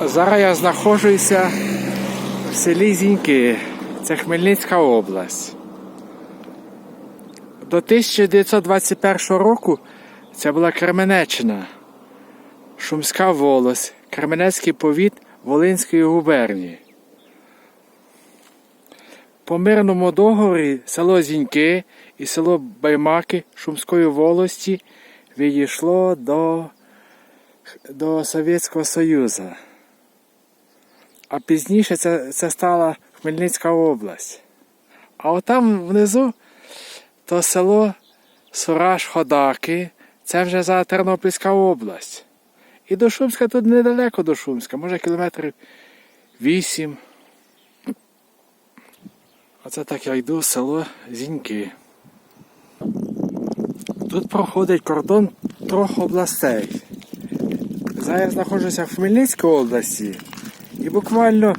Зараз я знаходжуся в селі Зіньки, це Хмельницька область. До 1921 року це була Кременеччина, Шумська волость, Кременецький повіт Волинської губернії. По мирному договорі село Зіньки і село Баймаки Шумської волості відійшло до, до Совєтського Союзу. А пізніше це, це стала Хмельницька область. А отам внизу то село Сураж Ходаки, це вже за Тернопільська область. І до Шумська тут недалеко до Шумська, може кілометрів вісім. Оце так я йду село Зіньки. Тут проходить кордон трьох областей. Зараз знаходжуся в Хмельницькій області і буквально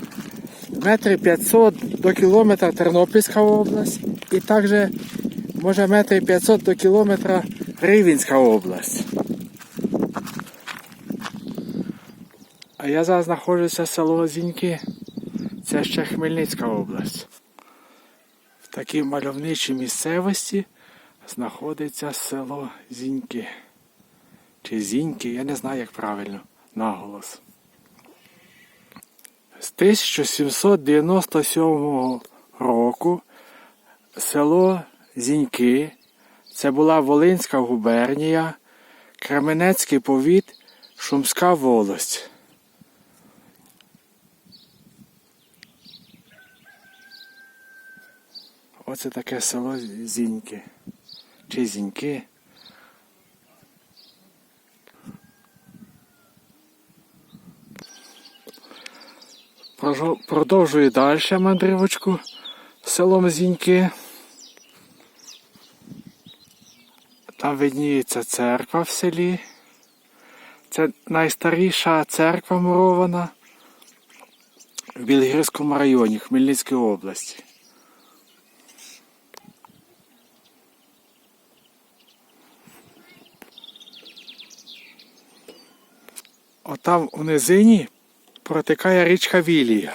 метрів 500 до кілометра Тернопільська область і також може метрів 500 до кілометра Рівненська область. А я зараз знаходжуся в село Зіньки. Це ще Хмельницька область. В такій мальовничій місцевості знаходиться село Зіньки. Чи Зіньки, я не знаю, як правильно наголос. З 1797 року село Зіньки це була Волинська губернія, Кременецький повіт, Шумська волость. Оце таке село Зіньки. Чи Зіньки. Продовжую далі мандрівочку селом Зіньки. Там видніється церква в селі. Це найстаріша церква мурована в Білгірському районі Хмельницької області. Отам у низині протикає річка Вілія.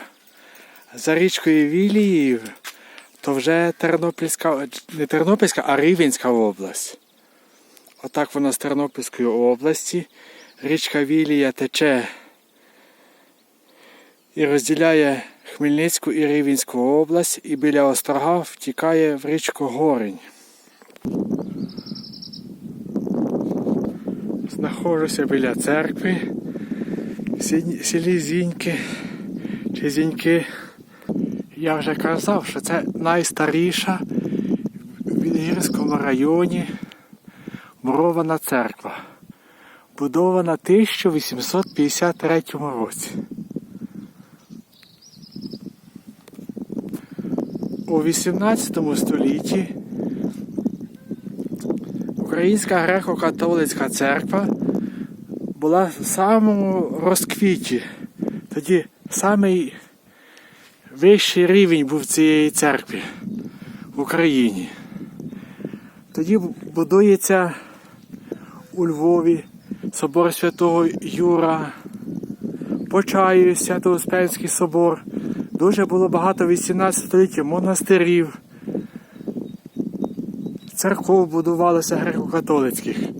За річкою Вілією то вже Тернопільська, не Тернопільська, а Рівенська область. Отак воно з Тернопільської області. Річка Вілія тече і розділяє Хмельницьку і Рівенську область і біля острога втікає в річку Горень. Знаходжуся біля церкви сі- чи Зіньки. Я вже казав, що це найстаріша в Білгірському районі мурована церква, будована в 1853 році. У 18 столітті Українська греко-католицька церква була в самому розквіті. Тоді самий вищий рівень був цієї церкви в Україні. Тоді будується у Львові собор святого Юра, Почаю Свято-Успенський собор. Дуже було багато в 18 столітті монастирів. Церков будувалося греко-католицьких.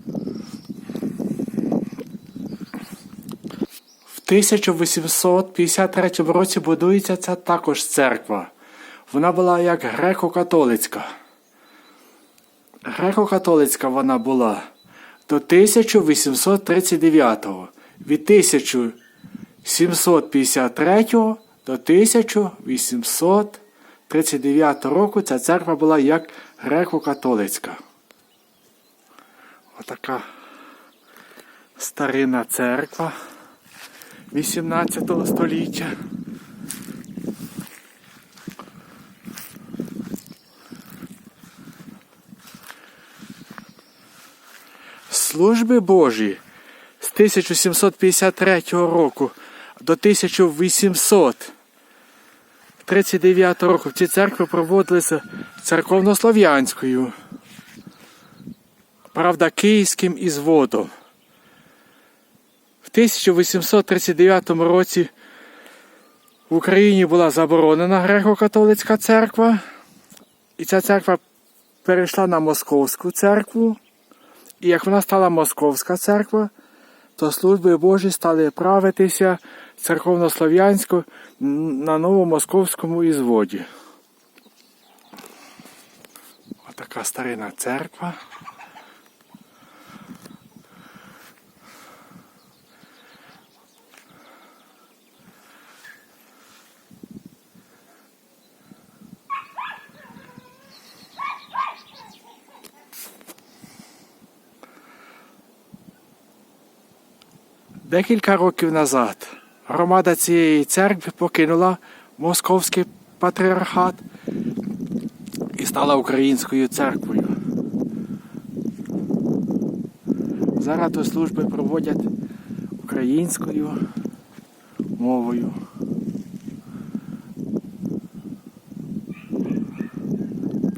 1853 році будується ця також церква. Вона була як греко-католицька. Греко-католицька вона була до 1839-го. Від 1753 до 1839 року ця церква була як греко-католицька. Отака старинна церква 18 століття. Служби Божі з 1753 року до 1839 року в ці церкви проводилися церковнослов'янською, правда, київським ізводом. В 1839 році в Україні була заборонена греко-католицька церква, і ця церква перейшла на Московську церкву. І як вона стала Московська церква, то служби Божі стали правитися церковнослов'янсько на новомосковському ізводі. Отака старина церква. Декілька років назад громада цієї церкви покинула Московський патріархат і стала українською церквою. Зараз служби проводять українською мовою.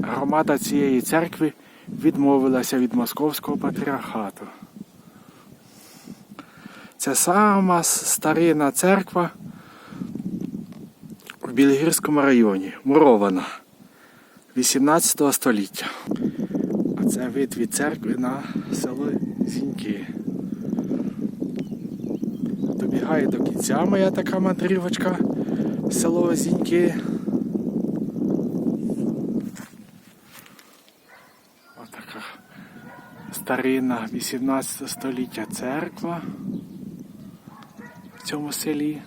Громада цієї церкви відмовилася від Московського патріархату. Це сама с- старинна церква в Білогірському районі, мурована 18 століття. А це вид від церкви на село Зіньки. Добігає до кінця моя така мандрівочка село Зіньки. Отака старинна 18 століття церква в цьому селі.